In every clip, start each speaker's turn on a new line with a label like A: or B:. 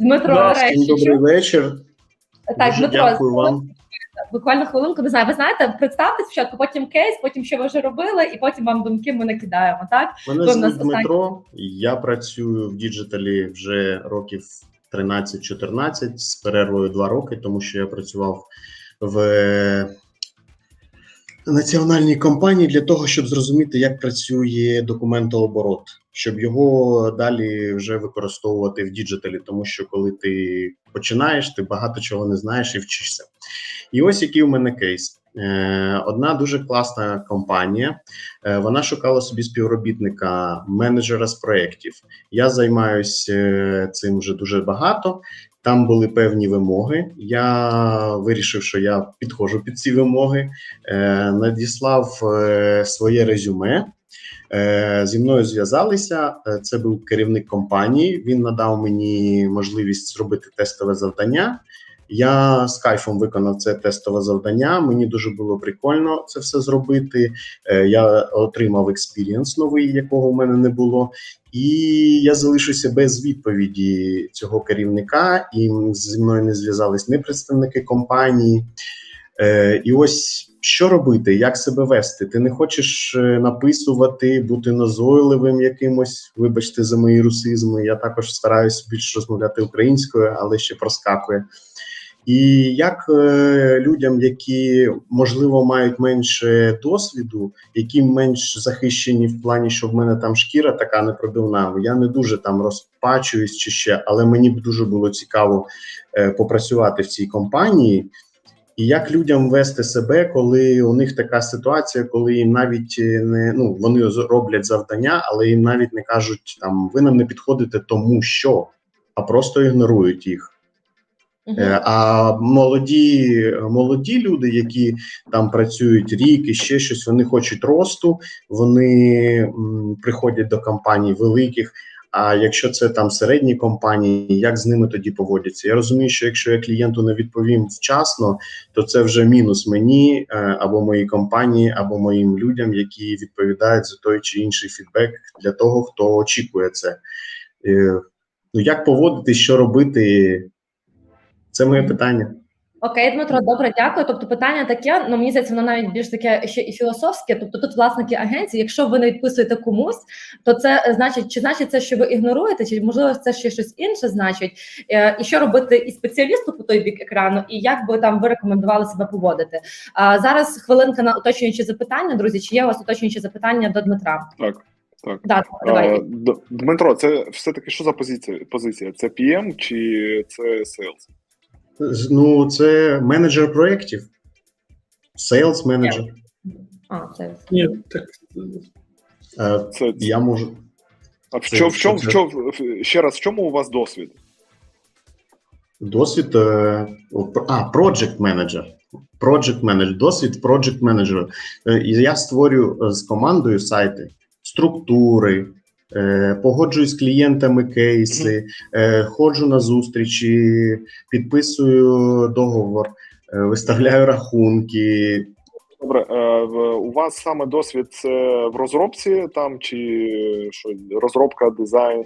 A: Дмитро
B: всім добрий вечір.
A: Так,
B: Дуже
A: Дмитро,
B: дякую вам.
A: буквально хвилинку, не знаю. Ви знаєте, представте спочатку, потім кейс, потім що ви вже робили, і потім вам думки ми накидаємо. Так
B: Мене звуть Дмитро. Я працюю в діджиталі вже років 13-14 з перервою 2 роки, тому що я працював в національній компанії для того, щоб зрозуміти, як працює документооборот, щоб його далі вже використовувати в діджиталі, тому що коли ти починаєш, ти багато чого не знаєш і вчишся. І ось який у мене кейс. Е, Одна дуже класна компанія. Е, Вона шукала собі співробітника менеджера з проєктів. Я займаюся цим вже дуже багато. Там були певні вимоги. Я вирішив, що я підходжу під ці вимоги, е, надіслав е, своє резюме. Е, Зі мною зв'язалися. Е, Це був керівник компанії. Він надав мені можливість зробити тестове завдання. Я з кайфом виконав це тестове завдання. Мені дуже було прикольно це все зробити. Е, Я отримав експірієнс новий, якого в мене не було. І я залишуся без відповіді цього керівника, і зі мною не зв'язались ні представники компанії. Е, і ось що робити, як себе вести? Ти не хочеш е, написувати, бути назойливим якимось. Вибачте за мої русизми. Я також стараюся більш розмовляти українською, але ще проскакує. І як е, людям, які можливо мають менше досвіду, які менш захищені в плані, що в мене там шкіра така непробивна, я не дуже там розпачуюсь чи ще, але мені б дуже було цікаво е, попрацювати в цій компанії. І як людям вести себе, коли у них така ситуація, коли їм навіть е, не ну вони роблять завдання, але їм навіть не кажуть там ви нам не підходите, тому що, а просто ігнорують їх. Е, А молоді, молоді люди, які там працюють рік і ще щось, вони хочуть росту, вони приходять до компаній великих. А якщо це там середні компанії, як з ними тоді поводяться? Я розумію, що якщо я клієнту не відповім вчасно, то це вже мінус мені е, або моїй компанії, або моїм людям, які відповідають за той чи інший фідбек для того, хто очікує це. Е, Ну як поводитись, що робити? Це моє питання.
A: Окей, Дмитро, добре, дякую. Тобто, питання таке, ну мені здається, воно навіть більш таке ще і філософське. Тобто, тут власники агенції, якщо ви не відписуєте комусь, то це е, значить, чи значить це, що ви ігноруєте, чи можливо це ще щось інше значить, Е, і що робити і спеціалісту по той бік екрану, і як би там ви рекомендували себе поводити. А зараз хвилинка на уточнюючі запитання, друзі. Чи є у вас уточнюючі запитання до Дмитра?
C: Так, так.
A: Да, давайте.
C: А, Д- Дмитро, це все-таки що за позиція? позиція? Це PM чи це Sales?
B: Ну, це менеджер проєктів, сейлс менеджер.
A: А, це
D: Ні, так
B: Е,
C: Це,
B: Я можу.
C: а в чому, в чому, в чому, ще раз, в чому у вас досвід?
B: Досвід. е, А, project менеджер. Project менеджер. Досвід project менеджера. Я створюю е, з командою сайти, структури, е, погоджуюсь з клієнтами кейси, е, ходжу на зустрічі, підписую договор, е, виставляю рахунки.
C: Добре, у вас саме досвід це в розробці там чи що, розробка, дизайн?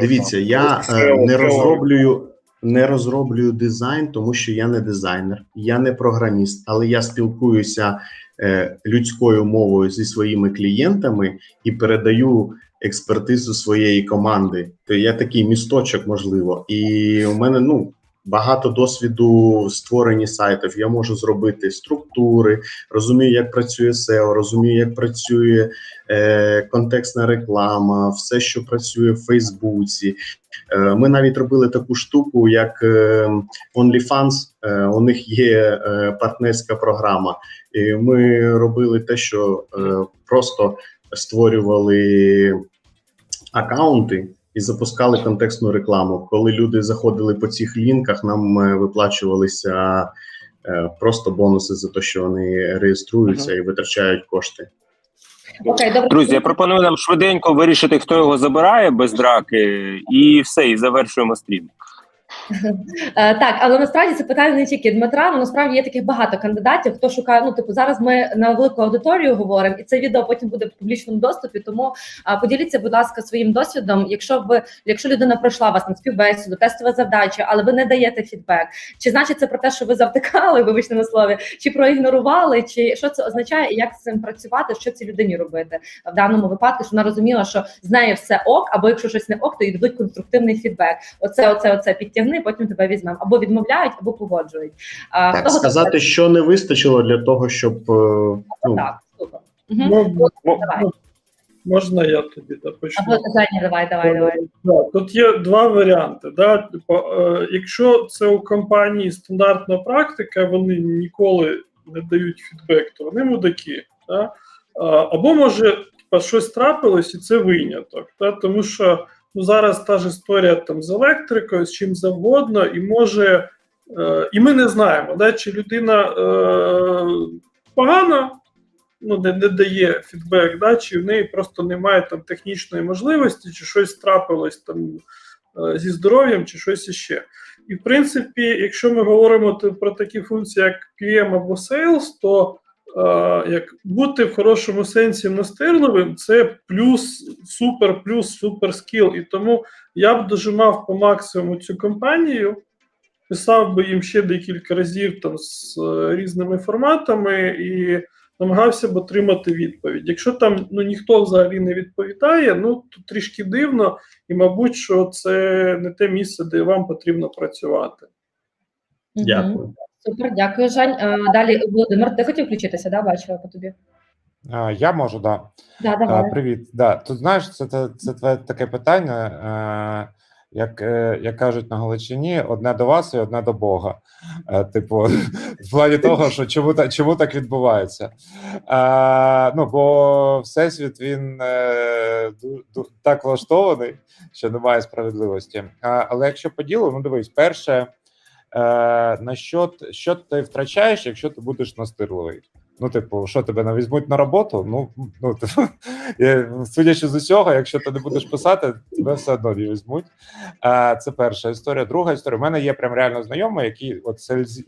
B: Дивіться,
C: там,
B: я не розроблюю. Не розроблюю дизайн, тому що я не дизайнер, я не програміст, але я спілкуюся е, людською мовою зі своїми клієнтами і передаю експертизу своєї команди. То я такий місточок, можливо, і у мене ну багато досвіду в створенні сайтів. Я можу зробити структури, розумію, як працює SEO, розумію, як працює е, контекстна реклама, все, що працює в Фейсбуці. Е, Ми навіть робили таку штуку, як е, OnlyFans. Е, У них є е, партнерська програма. І ми робили те, що е, просто створювали акаунти і запускали контекстну рекламу. Коли люди заходили по цих лінках, нам е, виплачувалися е, просто бонуси за те, що вони реєструються і витрачають кошти.
A: окей, добре.
E: Друзі, я пропоную нам швиденько вирішити, хто його забирає без драки, і все, і завершуємо стрім.
A: Е, Так, але насправді це питання не тільки Дмитра, ну насправді є таких багато кандидатів, хто шукає. Ну, типу, зараз ми на велику аудиторію говоримо, і це відео потім буде в публічному доступі. Тому а, поділіться, будь ласка, своїм досвідом. Якщо ви, якщо людина пройшла вас на співбесіду, тестове завдача, але ви не даєте фідбек, чи значить це про те, що ви завтикали, вибачте на слові, чи проігнорували, чи що це означає, і як з цим працювати, що цій людині робити в даному випадку, щоб вона розуміла, що з нею все ок, або якщо щось не ок, то їй конструктивний фідбек. Оце, оце, оце підтягни, потім тебе візьмемо. Або відмовляють, або погоджують. А,
B: Так,
A: хто готовий?
B: сказати, що не вистачило для того, щоб е, ну,
A: так, супер. Угу.
D: Ну,
A: Давай.
D: ну, можна я тобі да, почну?
A: Або Женя, давай, давай, давай.
D: Да, тут є два варіанти. Да? Типу, е, якщо це у компанії стандартна практика, вони ніколи не дають фідбек, то вони мудаки. Да? Або може типу, щось трапилось, і це виняток. Да? Тому що ну, зараз та ж історія там з електрикою, з чим завгодно, і може. Е, і ми не знаємо, да, чи людина е, погана, ну, не, не дає фідбек, да, чи в неї просто немає там технічної можливості, чи щось трапилось там е, зі здоров'ям, чи щось іще. І в принципі, якщо ми говоримо про такі функції, як PM або Sales, то як бути в хорошому сенсі настирливим, це плюс, супер, плюс, супер скіл. І тому я б дожимав по максимуму цю компанію, писав би їм ще декілька разів там з е, різними форматами і намагався б отримати відповідь. Якщо там ну ніхто взагалі не відповідає, ну то трішки дивно, і мабуть, що це не те місце, де вам потрібно працювати.
B: Дякую.
A: Супер, дякую, Жень. Е, Далі Володимир, ти хотів включитися, да? Бачила по тобі.
E: А, Я можу, да.
A: Да,
E: А,
A: давай.
E: Привіт. Да. Тут знаєш, це, це, це твоє таке питання, е, як, е, як кажуть на Галичині, одне до вас і одне до Бога. Е, Типу, в плані того, що чому, та- чому так відбувається. Е, ну, бо Всесвіт він е, так влаштований, що немає справедливості. А, але якщо по ділу, ну дивись, перше, е, на що, що ти втрачаєш, якщо ти будеш настирливий? Ну, типу, що тебе не візьмуть на роботу? Ну, ну типу, е, судячи з усього, якщо ти не будеш писати, тебе все одно не візьмуть. Е, Це перша історія. Друга історія. У мене є прям реально знайомий, який от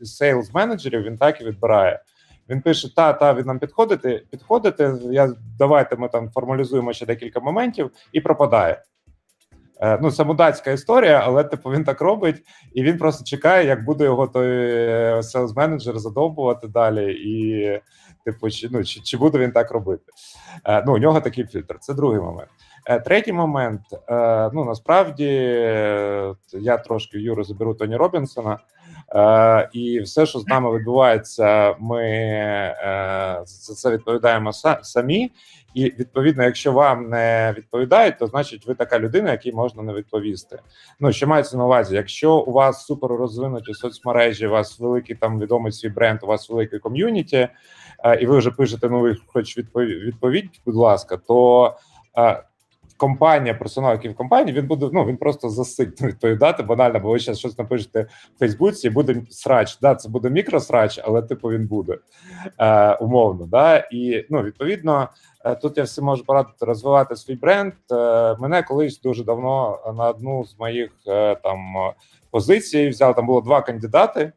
E: сейлз менеджерів він так і відбирає. Він пише: та, та, ви нам підходите, підходите. Я давайте ми там формалізуємо ще декілька моментів і пропадає. Е, Ну, це мудацька історія, але типу він так робить, і він просто чекає, як буде його той селс менеджер задовбувати далі, і типу, чи ну чи, чи буде він так робити? Е, ну, у нього такий фільтр. Це другий момент. Е, третій момент. Ну насправді я трошки Юру заберу Тоні Робінсона. І все, що з нами відбувається, ми за це відповідаємо са- самі. І відповідно, якщо вам не відповідають, то значить ви така людина, якій можна не відповісти. Ну що мається на увазі, якщо у вас супер розвинуті соцмережі, у вас великий там відомий свій бренд, у вас великий ком'юніті, е, і ви вже пишете ви хоч відповідь, будь ласка, то е, компанія, персонал, який в компанії, він буде ну він просто засить відповідати банально, бо ви зараз щось напишете в Фейсбуці, і буде срач. Да, це буде мікросрач, але типу він буде е, умовно. Да, і ну відповідно. Е, Тут я всім можу порадити розвивати свій бренд. Е, Мене колись дуже давно на одну з моїх е, там позицій взяли. Там було два кандидати.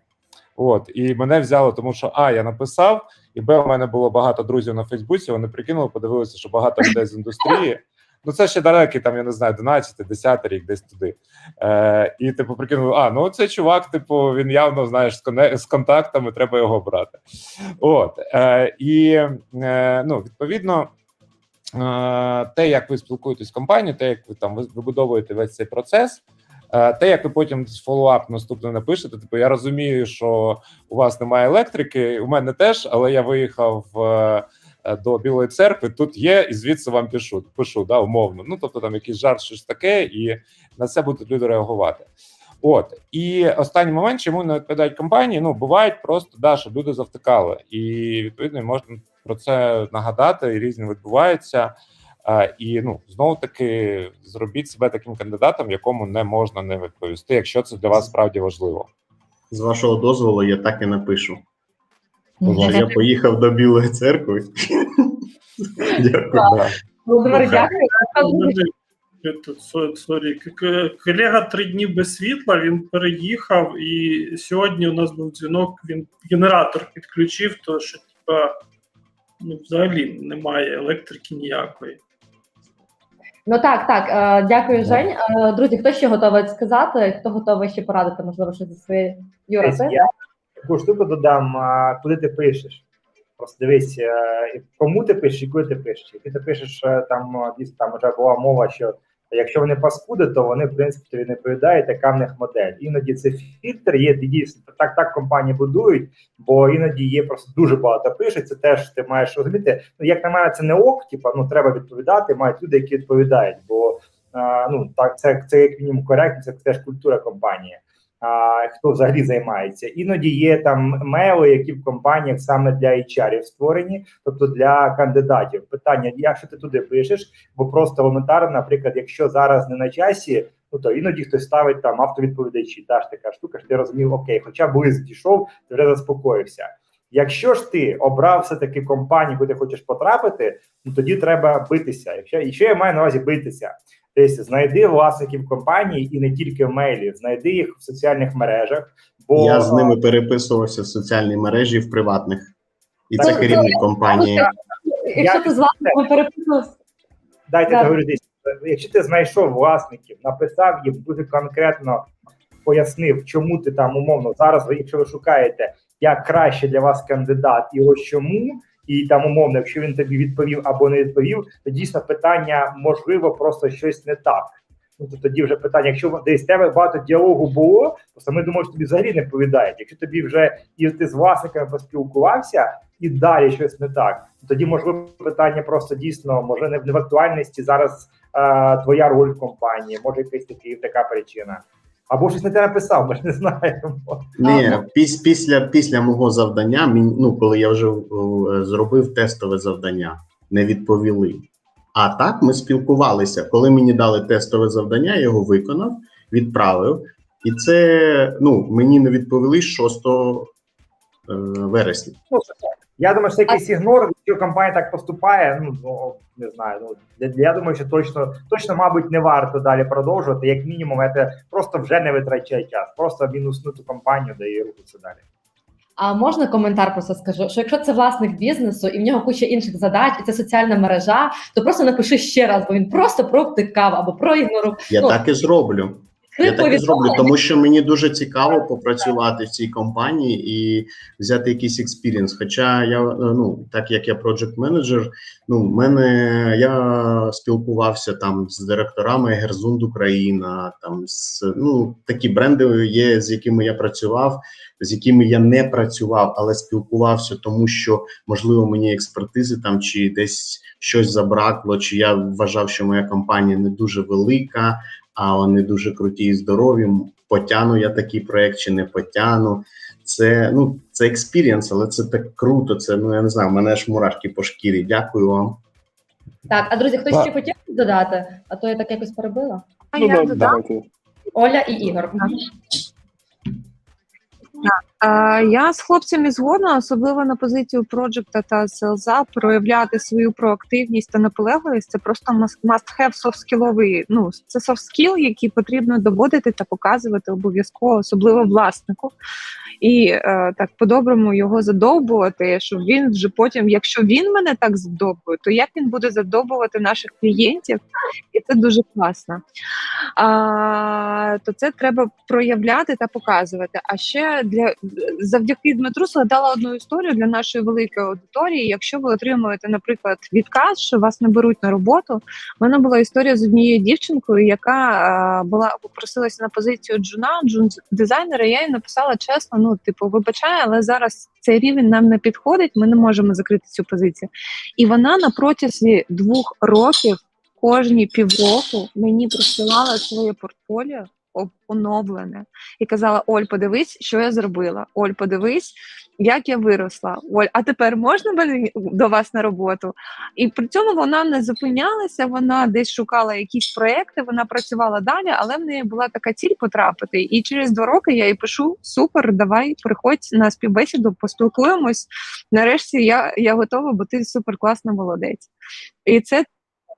E: От і мене взяли, тому що а я написав, і б у мене було багато друзів на Фейсбуці. Вони прикинули, подивилися, що багато людей з індустрії. Ну це ще далекий, там я не знаю, 11 10 рік, десь туди. Е, І типу прикинули, а ну цей чувак, типу, він явно знаєш з, контактами, треба його брати. От е, і е, ну, відповідно. е, Те, як ви спілкуєтесь з компанією, те, як ви там вибудовуєте весь цей процес, е, те, як ви потім фоллоуап наступний напишете. Типу, я розумію, що у вас немає електрики, у мене теж, але я виїхав е, до Білої церкви. Тут є, і звідси вам пишу, пишу, да, умовно. Ну тобто там якийсь жарт, щось таке, і на це будуть люди реагувати. От і останній момент, чому не відповідають компанії? Ну бувають просто да, що люди завтикали, і відповідно можна про це нагадати, і різні відбуваються. А, і ну знову таки зробіть себе таким кандидатом, якому не можна не відповісти, якщо це для вас справді важливо.
B: З вашого дозволу я так і напишу. Я поїхав до Білої церкви. Дякую.
A: Володимир, дякую.
D: Тут, сорі, к- к- колега три дні без світла, він переїхав, і сьогодні у нас був дзвінок, він генератор підключив, то що типа ну, взагалі немає електрики ніякої.
A: Ну так, так. Е, дякую, Жень. Е, друзі, хто ще готовий сказати? Хто готовий ще порадити, можливо, щось зі своєї Юра? Ти?
F: Таку штуку додам, а, куди ти пишеш. Просто дивись, е, кому ти пишеш і куди ти пишеш. Якщо ти пишеш е, там, е, дійсно там вже була мова, що якщо вони паскуди, то вони в принципі тобі не відповідають, яка в них модель. Іноді це фільтр, є дійсно так, так компанії будують, бо іноді є просто дуже багато пишуть. Це теж ти маєш розуміти. Ну як на мене, це не ок, типа ну треба відповідати. Мають люди, які відповідають, бо е, ну так це, це як мінімум коректно, це теж культура компанії а, хто взагалі займається. Іноді є там мейли, які в компаніях саме для HR створені, тобто для кандидатів. Питання: як що ти туди пишеш? Бо просто елементарно, наприклад, якщо зараз не на часі. Ну то іноді хтось ставить там автовідповідачі, та ж така штука, що ти розумів, окей, хоча б лист дійшов, ти вже заспокоївся. Якщо ж ти обрав все таки компанію, куди хочеш потрапити, ну тоді треба битися. Якщо і що я маю на увазі битися, Тобто знайди власників компанії і не тільки в мейлі, знайди їх в соціальних мережах. Бо
B: Я з ними переписувався в соціальній мережі в приватних, і це керівник компанії.
A: Якщо ти з власниками переписувався,
F: дайте
A: Так.
F: договорю десь. Якщо ти знайшов власників, написав їм дуже конкретно пояснив, чому ти там умовно зараз, ви, якщо ви шукаєте, як краще для вас кандидат, і ось чому. І там умовно, якщо він тобі відповів або не відповів, то дійсно питання можливо просто щось не так. Ну то тоді вже питання, якщо десь тебе багато діалогу було, то саме думаю, що тобі взагалі не відповідають. Якщо тобі вже і ти з власниками поспілкувався, і далі щось не так, то тоді можливо питання просто дійсно може не в актуальності зараз твоя роль в компанії, може якась такі така причина. Або щось не те написав, ми ж не знаємо.
B: Ні, піс, після, після мого завдання, ну, коли я вже зробив тестове завдання, не відповіли. А так ми спілкувалися. Коли мені дали тестове завдання, я його виконав, відправив. І це ну, мені не відповіли 6 е, вересня.
F: Ну, я думаю, що це якийсь ігнор, якщо компанія так поступає, ну, ну не знаю. Ну я думаю, що точно, точно, мабуть, не варто далі продовжувати. Як мінімум, це просто вже не витрачає час. Просто мінуснути компанію, да і рухатися далі.
A: А можна коментар просто скажу, що якщо це власник бізнесу і в нього куча інших задач, і це соціальна мережа, то просто напиши ще раз, бо він просто провтикав або проігнорував.
B: Я
A: Ну,
B: так і зроблю. Я так і зроблю, тому що мені дуже цікаво попрацювати в цій компанії і взяти якийсь експірієнс. Хоча я ну так як я project менеджер, ну мене я спілкувався там з директорами Герзунд Україна, там з ну такі бренди є, з якими я працював, з якими я не працював, але спілкувався, тому що можливо мені експертизи там чи десь щось забракло, чи я вважав, що моя компанія не дуже велика а вони дуже круті і здорові. Потяну я такий проект чи не потяну. Це ну це експірієнс, але це так круто. Це ну я не знаю, в мене ж мурашки по шкірі. Дякую вам.
A: Так, а друзі, хтось
E: Так.
A: ще хотів додати? А то я так якось перебила.
G: А
C: ну,
G: я
C: да,
G: додам.
C: давайте.
A: Оля і Ігор.
G: А, Я з хлопцями згодна, особливо на позицію проджекта та селза, проявляти свою проактивність та наполегливість. Це просто must-have софт-скіловий. Ну це софт-скіл, який потрібно доводити та показувати обов'язково, особливо власнику. І е, так по-доброму його задовбувати, щоб він вже потім, якщо він мене так задовбує, то як він буде задовбувати наших клієнтів? І це дуже класно. А, то це треба проявляти та показувати. А ще для завдяки Дмитру згадала одну історію для нашої великої аудиторії. Якщо ви отримуєте, наприклад, відказ, що вас не беруть на роботу. У мене була історія з однією дівчинкою, яка була попросилася на позицію джуна, джун дизайнера. Я їй написала чесно: ну, типу, вибачай, але зараз цей рівень нам не підходить. Ми не можемо закрити цю позицію. І вона на протязі двох років кожні півроку мені присилала своє портфоліо оновлене і казала: Оль, подивись, що я зробила. Оль, подивись, як я виросла. Оль, а тепер можна до вас на роботу? І при цьому вона не зупинялася, вона десь шукала якісь проекти, вона працювала далі, але в неї була така ціль потрапити. І через два роки я їй пишу: супер, давай, приходь на співбесіду, поспілкуємось. Нарешті я, я готова, бо ти супер класна молодець. І це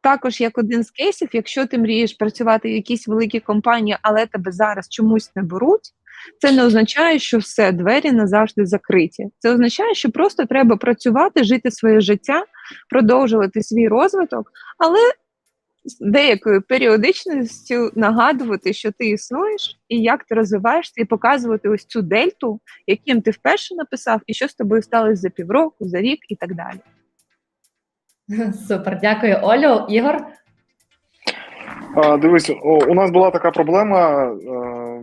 G: також як один з кейсів, якщо ти мрієш працювати в якійсь великій компанії, але тебе зараз чомусь не беруть, це не означає, що все двері назавжди закриті. Це означає, що просто треба працювати, жити своє життя, продовжувати свій розвиток, але з деякою періодичністю нагадувати, що ти існуєш і як ти розвиваєшся, і показувати ось цю дельту, яким ти вперше написав, і що з тобою сталося за півроку, за рік і так далі.
A: Супер, дякую, Олю. Ігор.
C: А, дивись, у нас була така проблема е,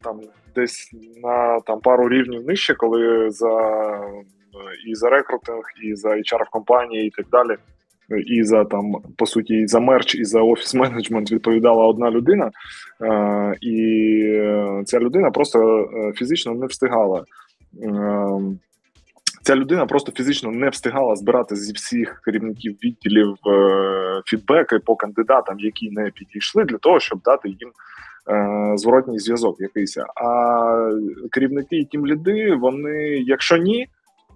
C: там десь на там пару рівнів нижче, коли за і за рекрутинг, і за HR в компанії, і так далі. І за там по суті, і за мерч, і за офіс менеджмент відповідала одна людина, е, і е, ця людина просто е, фізично не встигала. Е, Ця людина просто фізично не встигала збирати зі всіх керівників відділів е, фідбеки по кандидатам, які не підійшли, для того, щоб дати їм е, зворотній зв'язок якийсь. А керівники і тімліди, вони, якщо ні,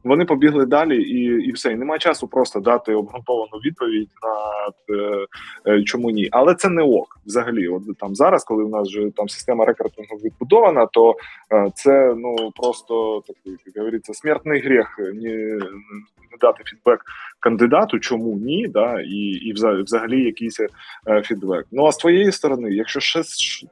C: вони побігли далі і, і все. І немає часу просто дати обґрунтовану відповідь на е, е, чому ні. Але це не ок взагалі. От там зараз, коли у нас вже там система рекрутингу відбудована, то е, це ну просто такий, як говориться, смертний гріх е, не, не дати фідбек кандидату, чому ні, да, і, і вза- взагалі якийсь е, фідбек. Ну а з твоєї сторони, якщо ще з ш-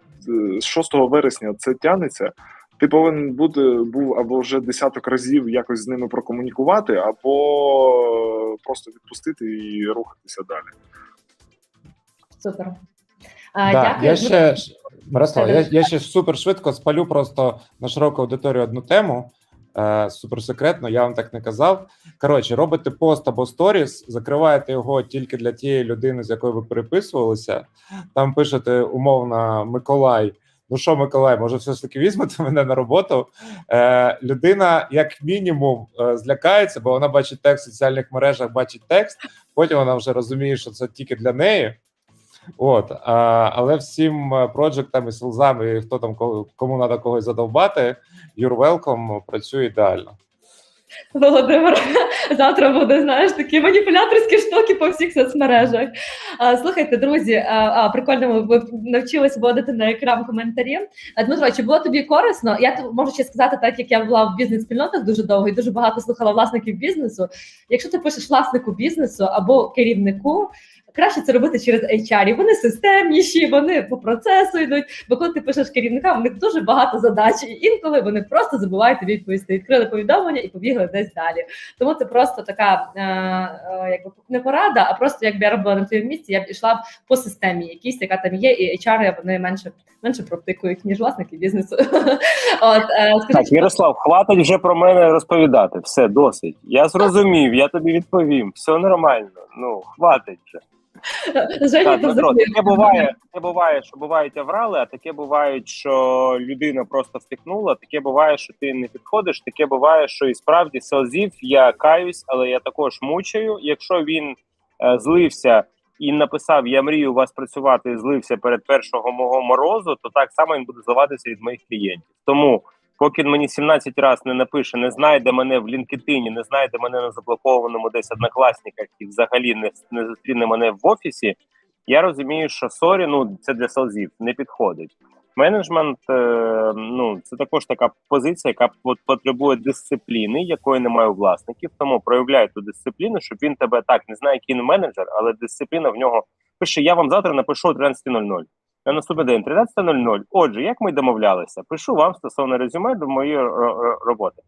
C: 6 вересня це тягнеться. Ти повинен бути був або вже десяток разів якось з ними прокомунікувати, або просто відпустити і рухатися далі.
A: Супер. А,
E: Да,
A: дякую.
E: я ще Мирослав, я, я ще супер швидко спалю просто на широку аудиторію одну тему. Е, супер секретно, я вам так не казав. Коротше, робите пост або сторіс, закриваєте його тільки для тієї людини, з якою ви переписувалися. Там пишете умовно Миколай. Ну що, Миколай, може, все ж таки візьмете мене на роботу? Е, людина, як мінімум, е, злякається, бо вона бачить текст в соціальних мережах, бачить текст. Потім вона вже розуміє, що це тільки для неї. От, а, але всім е, проджектам і селзам, і хто там кому треба когось задовбати, you're welcome, працює ідеально.
A: Володимир, завтра буде, знаєш, такі маніпуляторські штуки по всіх соцмережах. А, слухайте, друзі, а, прикольно, ви навчились вводити на екран коментарі. Дмитро, чи було тобі корисно? Я можу ще сказати, так як я була в бізнес-спільнотах дуже довго і дуже багато слухала власників бізнесу. Якщо ти пишеш власнику бізнесу або керівнику, краще це робити через HR. Вони системніші, вони по процесу йдуть. Бо коли ти пишеш керівникам, у них дуже багато задач, і інколи вони просто забувають тобі відповісти. Відкрили повідомлення і побігли десь далі. Тому це просто така е, е, якби не порада, а просто якби я робила на твоєму місці, я б ішла б по системі, якійсь, яка там є, і HR вони менше менше провтикують, ніж власники бізнесу. От е,
H: Так,
A: скажіть,
H: Ярослав, хватить вже про мене розповідати. Все, досить. Я зрозумів, я тобі відповім. Все нормально. Ну, хватить вже. Так, Дмитро, таке буває, таке буває, що бувають аврали, а таке буває, що людина просто втикнула, таке буває, що ти не підходиш, таке буває, що і справді селзів я каюсь, але я також мучаю. Якщо він е, злився і написав Я мрію у вас працювати, злився перед першого мого морозу, то так само він буде зливатися від моїх клієнтів. Тому. Поки він мені 17 разів не напише, не знайде мене в LinkedIn, не знайде мене на заблокованому десь однокласниках і взагалі не, не зустріне мене в офісі, я розумію, що сорі, ну це для селзів не підходить. Менеджмент, е, ну це також така позиція, яка потребує дисципліни, якої немає у власників. Тому проявляй ту дисципліну, щоб він тебе так не знає, який він менеджер, але дисципліна в нього пише: я вам завтра напишу о 13.00. На наступний день 13.00. Отже, як ми домовлялися, пишу вам стосовно резюме до моєї ро- ро- роботи.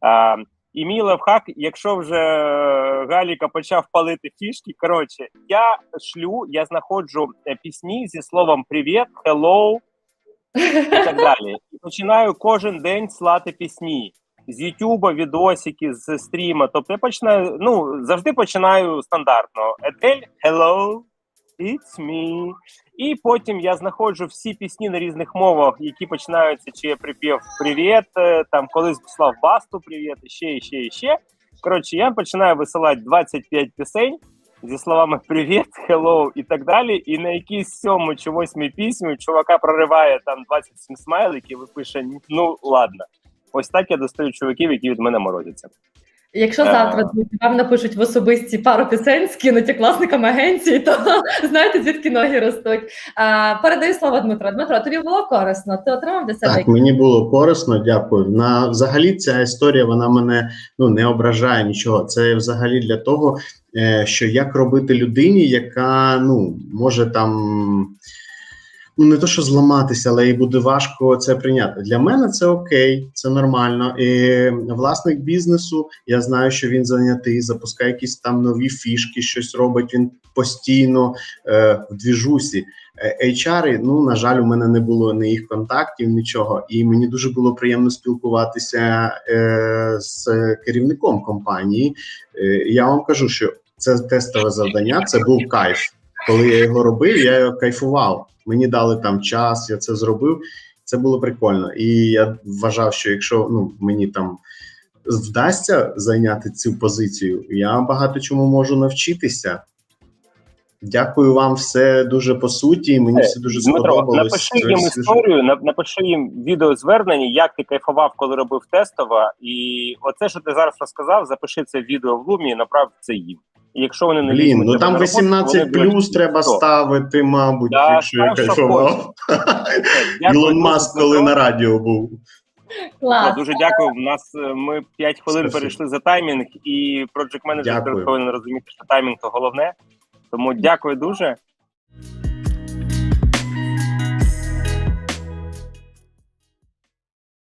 H: А, і мій лайфхак, якщо вже е, Галіка почав палити фішки, коротше, я шлю, я знаходжу е, пісні зі словом привіт, hello і так далі. І починаю кожен день слати пісні з Ютуба, відосики, з стріма. Тобто я починаю, ну завжди починаю стандартно. Едель, hello, it's me. І потім я знаходжу всі пісні на різних мовах, які починаються, чи я припів Привіт, е, там колись слав Басту Привіт, і ще, і ще, і ще. Коротше, я починаю висилати 25 пісень зі словами Привіт, hello і так далі. І на якійсь сьому чи восьмій пісні чувака прориває там 27 смайликів і пише: Ну ладно. Ось так я достаю чуваків, які від мене морозяться.
A: Якщо
H: Е.
A: завтра вам напишуть в особисті пару пісень, скинуть як власникам агенції, то знаєте, звідки ноги ростуть. А, передаю слово Дмитро. Дмитро, тобі було корисно? Ти отримав для себе
B: Так, мені було корисно, дякую. На взагалі ця історія вона мене ну не ображає нічого. Це взагалі для того, е, що як робити людині, яка ну може там. Ну, не то, що зламатися, але і буде важко це прийняти. Для мене це окей, це нормально. І власник бізнесу, я знаю, що він зайнятий, запускає якісь там нові фішки, щось робить. Він постійно е, в двіжусі. Е, HR, ну на жаль, у мене не було ні їх контактів, нічого. І мені дуже було приємно спілкуватися е, з керівником компанії. Е, я вам кажу, що це тестове завдання, це був кайф. Коли я його робив, я його кайфував. Мені дали там час, я це зробив. Це було прикольно. І я вважав, що якщо ну мені там вдасться зайняти цю позицію, я багато чому можу навчитися. Дякую вам все дуже по суті. Мені все дуже
H: Е, Дмитро,
B: сподобалось.
H: напиши їм історію, напиши їм відеозвернення, як ти кайфував, коли робив тестово. І оце, що ти зараз розказав, запиши це відео в лумі і направ це їм. І якщо вони не
B: Блін,
H: візьмуть
B: ну там
H: на роботу,
B: 18
H: будуть
B: плюс треба
H: «Що?»
B: ставити, мабуть,
H: Да,
B: якщо я кайфував. Ілон Маск, коли на радіо був.
A: Клас.
H: Дуже дякую. У нас е, ми 5 хвилин
B: Спасибо.
H: перейшли за таймінг, і проджект менеджер повинен розуміти, що таймінг то головне. Тому дякую дуже.